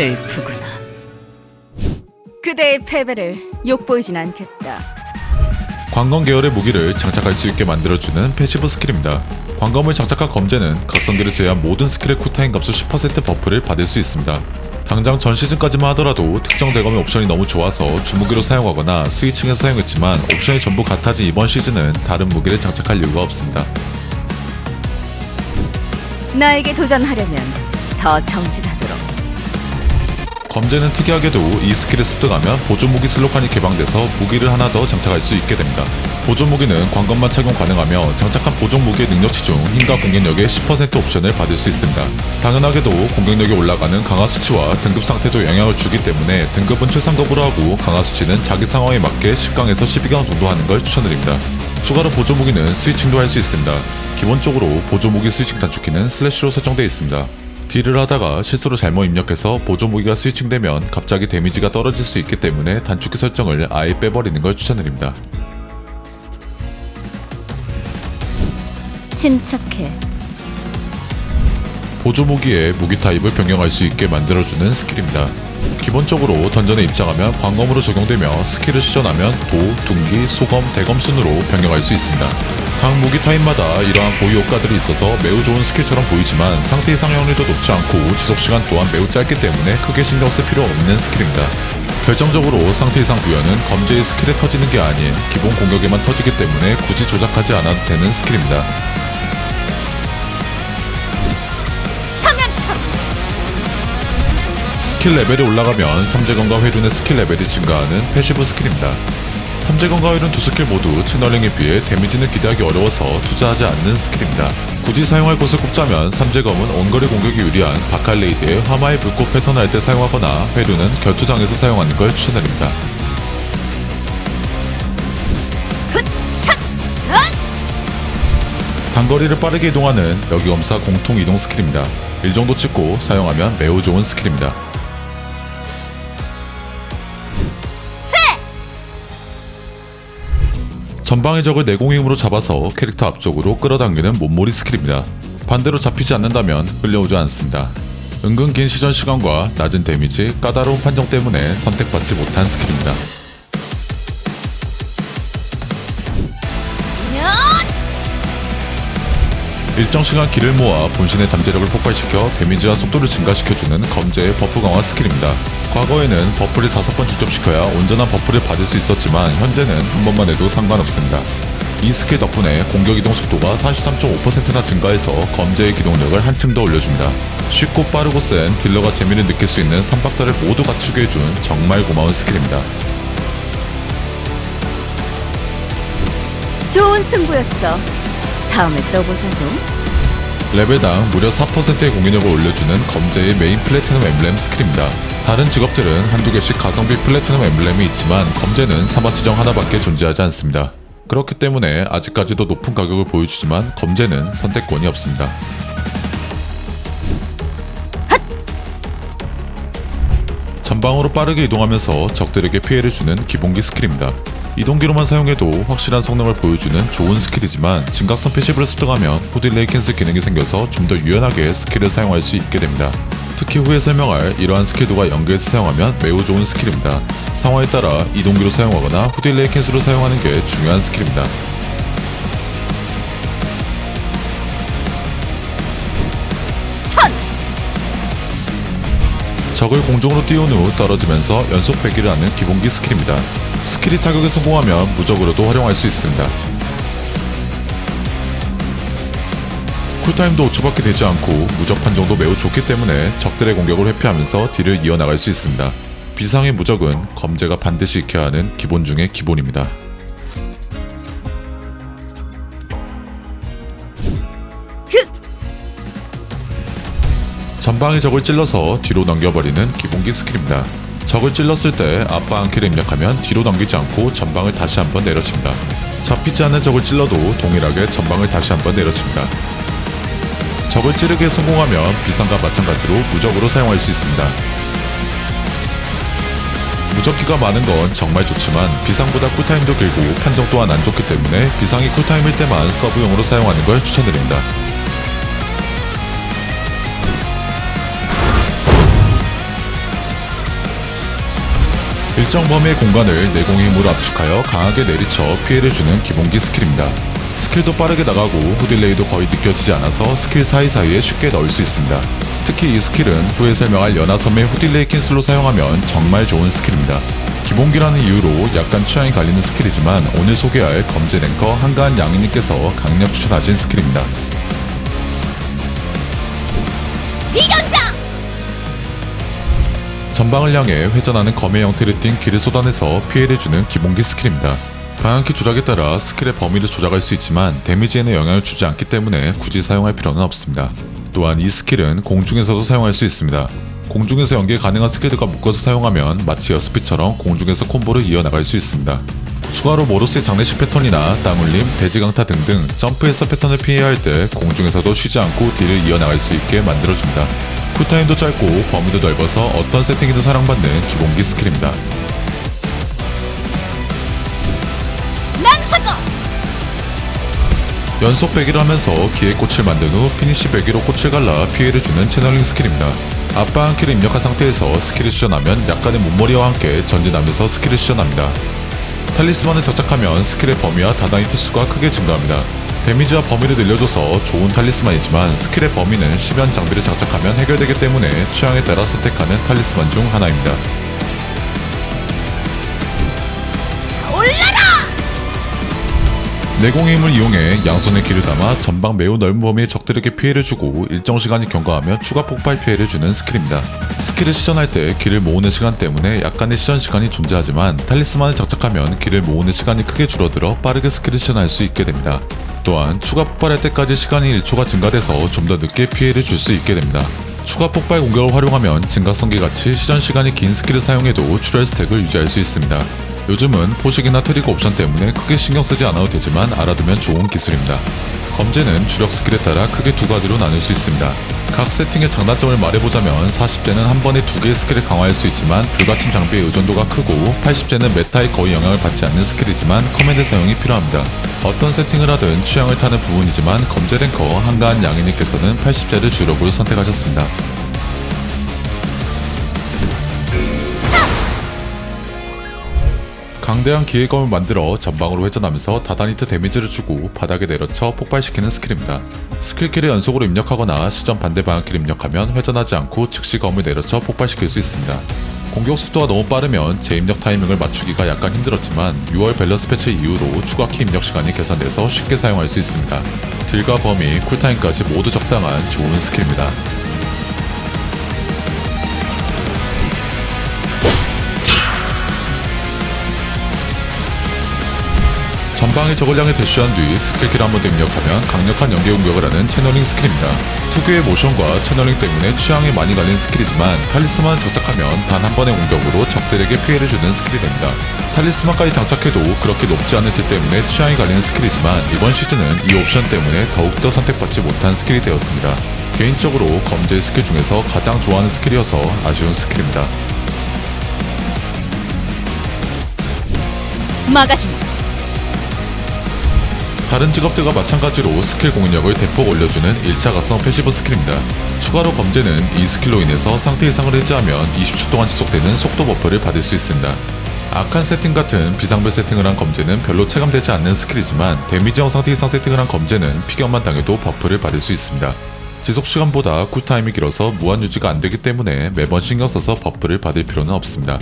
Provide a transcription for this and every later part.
슬프구나. 그대의 패배를 욕보이진 않겠다. 광검 계열의 무기를 장착할 수 있게 만들어주는 패시브 스킬입니다. 광검을 장착한 검제는 각성기를 제외한 모든 스킬의 쿨타임 값수 10% 버프를 받을 수 있습니다. 당장 전 시즌까지만 하더라도 특정 대검의 옵션이 너무 좋아서 주무기로 사용하거나 스위칭해서 사용했지만 옵션이 전부 같아진 이번 시즌은 다른 무기를 장착할 이유가 없습니다. 나에게 도전하려면 더 정진하도록. 검제는 특이하게도 이 스킬을 습득하면 보조 무기 슬로칸이 개방돼서 무기를 하나 더 장착할 수 있게 됩니다. 보조 무기는 광검만 착용 가능하며 장착한 보조 무기의 능력치 중 힘과 공격력의 10% 옵션을 받을 수 있습니다. 당연하게도 공격력이 올라가는 강화 수치와 등급 상태도 영향을 주기 때문에 등급은 최상급으로 하고 강화 수치는 자기 상황에 맞게 10강에서 12강 정도 하는 걸 추천드립니다. 추가로 보조 무기는 스위칭도 할 수 있습니다. 기본적으로 보조 무기 스위칭 단축키는 슬래시로 설정되어 있습니다. 딜을 하다가 실수로 잘못 입력해서 보조 무기가 스위칭되면 갑자기 데미지가 떨어질 수 있기 때문에 단축키 설정을 아예 빼버리는 걸 추천드립니다. 침착해. 보조 무기의 무기 타입을 변경할 수 있게 만들어주는 스킬입니다. 기본적으로 던전에 입장하면 광검으로 적용되며 스킬을 시전하면 도, 둔기, 소검, 대검 순으로 변경할 수 있습니다. 각 무기 타입마다 이러한 고유 효과들이 있어서 매우 좋은 스킬처럼 보이지만 상태 이상 확률도 높지 않고 지속 시간 또한 매우 짧기 때문에 크게 신경 쓸 필요 없는 스킬입니다. 결정적으로 상태 이상 부여는 검제의 스킬에 터지는 게 아닌 기본 공격에만 터지기 때문에 굳이 조작하지 않아도 되는 스킬입니다. 스킬 레벨이 올라가면 삼재건과 회륜의 스킬 레벨이 증가하는 패시브 스킬입니다. 삼재건과 회륜 두 스킬 모두 채널링에 비해 데미지는 기대하기 어려워서 투자하지 않는 스킬입니다. 굳이 사용할 곳을 꼽자면 삼재검은 원거리 공격이 유리한 바칼레이드의 화마의 불꽃 패턴 할 때 사용하거나 회륜은 결투장에서 사용하는 걸 추천드립니다. 단거리를 빠르게 이동하는 여기검사 공통 이동 스킬입니다. 이 정도 찍고 사용하면 매우 좋은 스킬입니다. 전방의 적을 내공힘으로 잡아서 캐릭터 앞쪽으로 끌어당기는 몸몰이 스킬입니다. 반대로 잡히지 않는다면 끌려오지 않습니다. 은근 긴 시전 시간과 낮은 데미지, 까다로운 판정 때문에 선택받지 못한 스킬입니다. 일정 시간 길을 모아 본신의 잠재력을 폭발시켜 데미지와 속도를 증가시켜주는 검제의 버프 강화 스킬입니다. 과거에는 버프를 다섯 번 축적시켜야 온전한 버프를 받을 수 있었지만 현재는 한 번만 해도 상관없습니다. 이 스킬 덕분에 공격 이동 속도가 43.5%나 증가해서 검제의 기동력을 한층 더 올려줍니다. 쉽고 빠르고 센 딜러가 재미를 느낄 수 있는 3박자를 모두 갖추게 해준 정말 고마운 스킬입니다. 좋은 승부였어. 다음에 또 보자고. 레벨당 무려 4%의 공격력을 올려주는 검제의 메인 플래티넘 엠블렘 스킬입니다. 다른 직업들은 한두 개씩 가성비 플래티넘 엠블렘이 있지만 검제는 사마치정 하나밖에 존재하지 않습니다. 그렇기 때문에 아직까지도 높은 가격을 보여주지만 검제는 선택권이 없습니다. 전방으로 빠르게 이동하면서 적들에게 피해를 주는 기본기 스킬입니다. 이동기로만 사용해도 확실한 성능을 보여주는 좋은 스킬이지만 진각성 패시브를 습득하면 후딜레이 캔슬 기능이 생겨서 좀 더 유연하게 스킬을 사용할 수 있게 됩니다. 특히 후에 설명할 이러한 스킬도가 연계해서 사용하면 매우 좋은 스킬입니다. 상황에 따라 이동기로 사용하거나 후딜레이 캔슬을 사용하는 게 중요한 스킬입니다. 천! 적을 공중으로 띄운 후 떨어지면서 연속 배기를 하는 기본기 스킬입니다. 스킬이 타격에 성공하면 무적으로도 활용할 수 있습니다. 쿨타임도 5초밖에 되지 않고 무적 판정도 매우 좋기 때문에 적들의 공격을 회피하면서 딜을 이어나갈 수 있습니다. 비상의 무적은 검제가 반드시 익혀야 하는 기본 중의 기본입니다. 전방의 적을 찔러서 뒤로 넘겨버리는 기본기 스킬입니다. 적을 찔렀을 때 아빠 한키를 입력하면 뒤로 넘기지 않고 전방을 다시 한번 내려칩니다. 잡히지 않는 적을 찔러도 동일하게 전방을 다시 한번 내려칩니다. 적을 찌르기에 성공하면 비상과 마찬가지로 무적으로 사용할 수 있습니다. 무적기가 많은 건 정말 좋지만 비상보다 쿨타임도 길고 판정 또한 안 좋기 때문에 비상이 쿨타임일 때만 서브용으로 사용하는 걸 추천드립니다. 일정 범위의 공간을 내공의 힘으로 압축하여 강하게 내리쳐 피해를 주는 기본기 스킬입니다. 스킬도 빠르게 나가고 후딜레이도 거의 느껴지지 않아서 스킬 사이사이에 쉽게 넣을 수 있습니다. 특히 이 스킬은 후에 설명할 연하섬의 후딜레이 캔슬로 사용하면 정말 좋은 스킬입니다. 기본기라는 이유로 약간 취향이 갈리는 스킬이지만 오늘 소개할 검제 랭커 한가한 양이님께서 강력 추천하신 스킬입니다. 전방을 향해 회전하는 검의 형태를 띤 길을 쏟아내서 피해를 주는 기본기 스킬입니다. 방향키 조작에 따라 스킬의 범위를 조작할 수 있지만 데미지에는 영향을 주지 않기 때문에 굳이 사용할 필요는 없습니다. 또한 이 스킬은 공중에서도 사용할 수 있습니다. 공중에서 연계 가능한 스킬들과 묶어서 사용하면 마치 여스피처럼 공중에서 콤보를 이어나갈 수 있습니다. 추가로 모로스의 장례식 패턴이나 땅울림, 대지강타 등등 점프에서 패턴을 피해야 할 때 공중에서도 쉬지 않고 딜을 이어나갈 수 있게 만들어줍니다. 쿨타임도 짧고 범위도 넓어서 어떤 세팅이든 사랑받는 기본기 스킬입니다. 연속 배기를 하면서 기의 꽃을 만든 후 피니시 배기로 꽃을 갈라 피해를 주는 채널링 스킬입니다. 앞바 한 킬을 입력한 상태에서 스킬을 시전하면 약간의 몸머리와 함께 전진하면서 스킬을 시전합니다. 탈리스만을 장착하면 스킬의 범위와 다다이트 수가 크게 증가합니다. 데미지와 범위를 늘려줘서 좋은 탈리스만이지만 스킬의 범위는 10연 장비를 장착하면 해결되기 때문에 취향에 따라 선택하는 탈리스만 중 하나입니다. 내공의 힘을 이용해 양손에 길을 담아 전방 매우 넓은 범위의 적들에게 피해를 주고 일정 시간이 경과하면 추가 폭발 피해를 주는 스킬입니다. 스킬을 시전할 때 길을 모으는 시간 때문에 약간의 시전 시간이 존재하지만 탈리스만을 장착하면 길을 모으는 시간이 크게 줄어들어 빠르게 스킬을 시전할 수 있게 됩니다. 또한 추가 폭발할 때까지 시간이 1초가 증가돼서 좀 더 늦게 피해를 줄 수 있게 됩니다. 추가 폭발 공격을 활용하면 증가성기 같이 시전 시간이 긴 스킬을 사용해도 출혈 스택을 유지할 수 있습니다. 요즘은 포식이나 트리거 옵션 때문에 크게 신경 쓰지 않아도 되지만 알아두면 좋은 기술입니다. 검제는 주력 스킬에 따라 크게 두 가지로 나눌 수 있습니다. 각 세팅의 장단점을 말해보자면 40제는 한 번에 두 개의 스킬을 강화할 수 있지만 불받침 장비의 의존도가 크고 80제는 메타에 거의 영향을 받지 않는 스킬이지만 커맨드 사용이 필요합니다. 어떤 세팅을 하든 취향을 타는 부분이지만 검제 랭커 한가한 양이님께서는 80제를 주력으로 선택하셨습니다. 강대한 기회검을 만들어 전방으로 회전하면서 다다니트 데미지를 주고 바닥에 내려쳐 폭발시키는 스킬입니다. 스킬키를 연속으로 입력하거나 시전 반대 방향키를 입력하면 회전하지 않고 즉시 검을 내려쳐 폭발시킬 수 있습니다. 공격 속도가 너무 빠르면 재입력 타이밍을 맞추기가 약간 힘들었지만 6월 밸런스 패치 이후로 추가 키 입력 시간이 개선돼서 쉽게 사용할 수 있습니다. 딜과 범위, 쿨타임까지 모두 적당한 좋은 스킬입니다. 전방의 적을 향해 대쉬한 뒤 스킬키를 한번더 입력하면 강력한 연계 공격을 하는 채널링 스킬입니다. 특유의 모션과 채널링 때문에 취향이 많이 갈린 스킬이지만 탈리스만 장착하면 단 한 번의 공격으로 적들에게 피해를 주는 스킬이 됩니다. 탈리스만까지 장착해도 그렇게 높지 않은 딜 때문에 취향이 갈리는 스킬이지만 이번 시즌은 이 옵션 때문에 더욱더 선택받지 못한 스킬이 되었습니다. 개인적으로 검제 스킬 중에서 가장 좋아하는 스킬이어서 아쉬운 스킬입니다. 마가진! 다 른 직업들과 마찬가지로 스킬 공격력을 대폭 올려주는 1차 각성 패시브 스킬입니다. 추가로 검제는 이 스킬로 인해서 상태 이상을 해제하면 20초 동안 지속되는 속도 버프를 받을 수 있습니다. 악한 세팅 같은 비상별 세팅을 한 검제는 별로 체감되지 않는 스킬이지만 데미지형 상태 이상 세팅을 한 검제는 피격만 당해도 버프를 받을 수 있습니다. 지속 시간보다 쿨타임이 길어서 무한 유지가 안 되기 때문에 매번 신경 써서 버프를 받을 필요는 없습니다.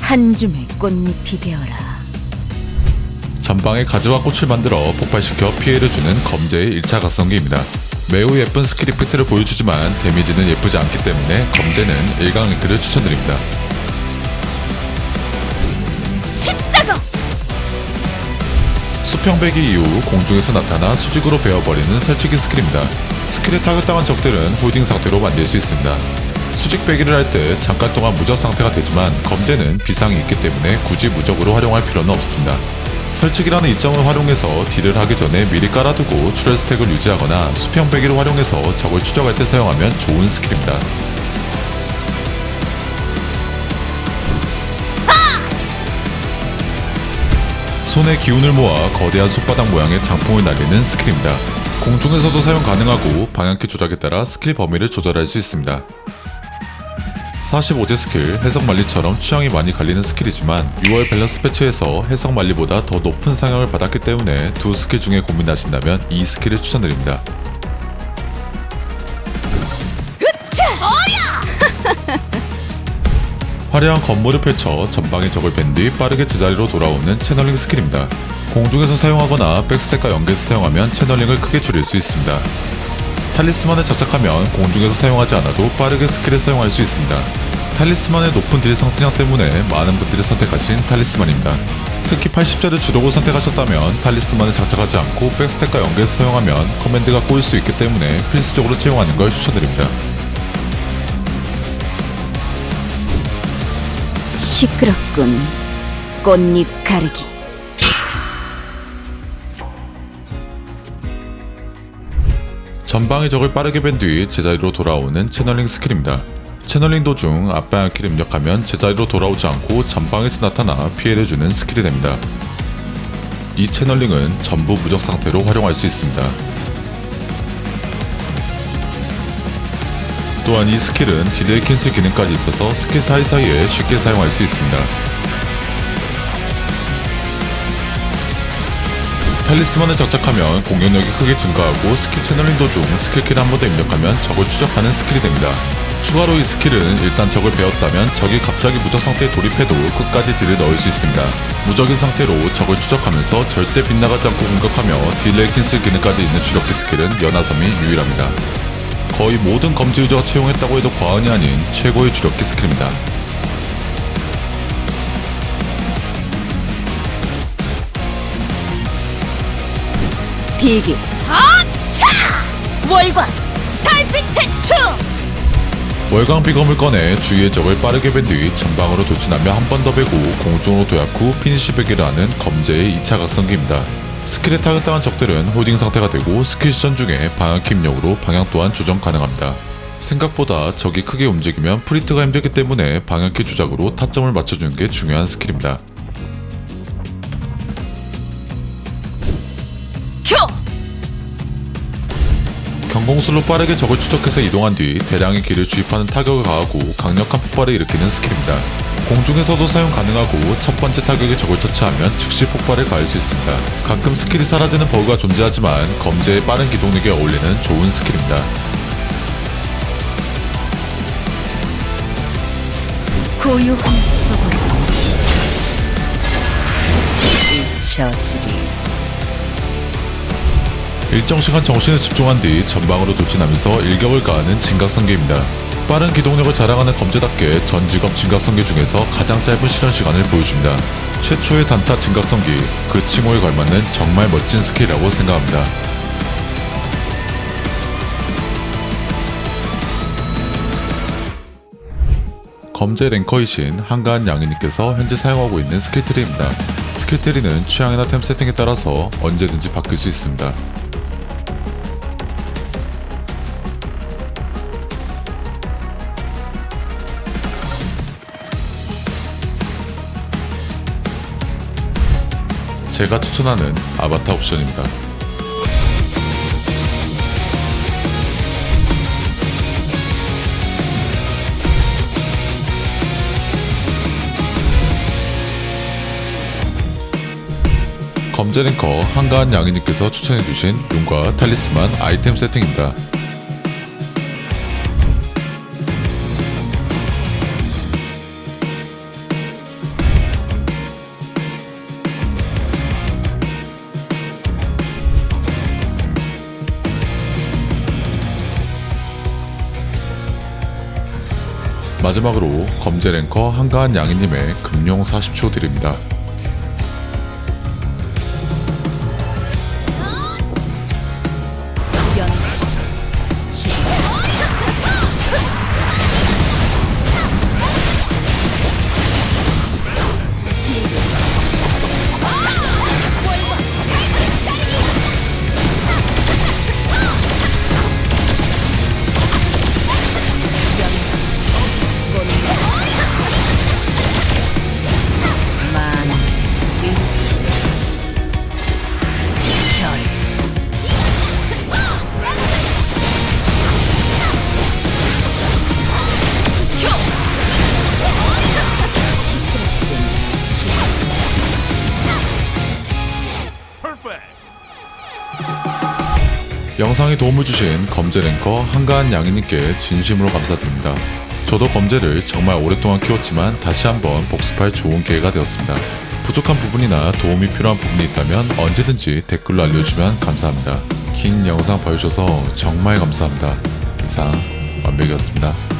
한 줌의 꽃잎이 되어라. 전방에 가지와 꽃을 만들어 폭발시켜 피해를 주는 검제의 1차 각성기입니다. 매우 예쁜 스킬 이펙트를 보여주지만 데미지는 예쁘지 않기 때문에 검제는 일강 이크를 추천드립니다. 십자가! 수평배기 이후 공중에서 나타나 수직으로 베어버리는 설치기 스킬입니다. 스킬에 타격당한 적들은 홀딩 상태로 만들 수 있습니다. 수직 배기를 할 때 잠깐 동안 무적 상태가 되지만 검제는 비상이 있기 때문에 굳이 무적으로 활용할 필요는 없습니다. 설치기라는 이점을 활용해서 딜을 하기 전에 미리 깔아두고 출혈 스택을 유지하거나 수평 배기를 활용해서 적을 추적할 때 사용하면 좋은 스킬입니다. 손에 기운을 모아 거대한 손바닥 모양의 장풍을 날리는 스킬입니다. 공중에서도 사용 가능하고 방향키 조작에 따라 스킬 범위를 조절할 수 있습니다. 45제 스킬 해석 말리처럼 취향이 많이 갈리는 스킬이지만 6월 밸런스 패치에서 해석 말리보다 더 높은 상향을 받았기 때문에 두 스킬 중에 고민하신다면 이 스킬을 추천드립니다. 화려한 건물을 펼쳐 전방의 적을 뺀 뒤 빠르게 제자리로 돌아오는 채널링 스킬입니다. 공중에서 사용하거나 백스텝과 연계해서 사용하면 채널링을 크게 줄일 수 있습니다. 탈리스만을 장착하면 공중에서 사용하지 않아도 빠르게 스킬을 사용할 수 있습니다. 탈리스만의 높은 딜 상승량 때문에 많은 분들이 선택하신 탈리스만입니다. 특히 80자를 주력으로 선택하셨다면 탈리스만을 장착하지 않고 백스텝과 연계해서 사용하면 커맨드가 꼬일 수 있기 때문에 필수적으로 채용하는 걸 추천드립니다. 시끄럽군. 꽃잎 가르기. 전방의 적을 빠르게 뺀뒤 제자리로 돌아오는 채널링 스킬입니다. 채널링 도중 앞방향 키를 입력하면 제자리로 돌아오지 않고 전방에서 나타나 피해를 주는 스킬이 됩니다. 이 채널링은 전부 무적 상태로 활용할 수 있습니다. 또한 이 스킬은 딜레이 캔슬 기능까지 있어서 스킬 사이사이에 쉽게 사용할 수 있습니다. 탈리스만을 장착하면 공격력이 크게 증가하고 스킬 채널링 도중 스킬키를 한 번 더 입력하면 적을 추적하는 스킬이 됩니다. 추가로 이 스킬은 일단 적을 배웠다면 적이 갑자기 무적 상태에 돌입해도 끝까지 딜을 넣을 수 있습니다. 무적인 상태로 적을 추적하면서 절대 빗나가지 않고 공격하며 딜레이 캔슬 기능까지 있는 주력기 스킬은 연하섬이 유일합니다. 거의 모든 검지 유저가 채용했다고 해도 과언이 아닌 최고의 주력기 스킬입니다. 비기. 아차! 월관. 달빛의 추! 월광 비검을 꺼내 주위의 적을 빠르게 뺀 뒤 전방으로 돌진하며 한 번더 베고 공중으로 도약 후 피니시 베기를 하는 검제의 2차 각성기입니다. 스킬에 타격당한 적들은 홀딩 상태가 되고 스킬 시전 중에 방향키 입력으로 방향 또한 조정 가능합니다. 생각보다 적이 크게 움직이면 프리트가 힘들기 때문에 방향키 조작으로 타점을 맞춰주는 게 중요한 스킬입니다. 경공술로 빠르게 적을 추적해서 이동한 뒤 대량의 길을 주입하는 타격을 가하고 강력한 폭발을 일으키는 스킬입니다. 공중에서도 사용 가능하고 첫 번째 타격에 적을 터치하면 즉시 폭발을 가할 수 있습니다. 가끔 스킬이 사라지는 버그가 존재하지만 검제의 빠른 기동력에 어울리는 좋은 스킬입니다. 고요함 속으로. 잊혀지리. 일정 시간 정신에 집중한 뒤 전방으로 돌진하면서 일격을 가하는 진각성계입니다. 빠른 기동력을 자랑하는 검제답게 전 직업 진각성계 중에서 가장 짧은 실현 시간을 보여줍니다. 최초의 단타 진각성기, 그 칭호에 걸맞는 정말 멋진 스킬이라고 생각합니다. 검제 랭커이신 한가한 양이님께서 현재 사용하고 있는 스킬트리입니다. 스킬트리는 취향이나 템 세팅에 따라서 언제든지 바뀔 수 있습니다. 제가 추천하는 아바타 옵션입니다. 검제 랭커 한가한 양이님께서 추천해주신 눈과 탈리스만 아이템 세팅입니다. 마지막으로 검제 랭커 한가한 양이님의 금용 40초 드립니다. 영상에 도움을 주신 검제 랭커 한가한 양이님께 진심으로 감사드립니다. 저도 검제를 정말 오랫동안 키웠지만 다시 한번 복습할 좋은 기회가 되었습니다. 부족한 부분이나 도움이 필요한 부분이 있다면 언제든지 댓글로 알려주면 감사합니다. 긴 영상 봐주셔서 정말 감사합니다. 이상 완벽이었습니다.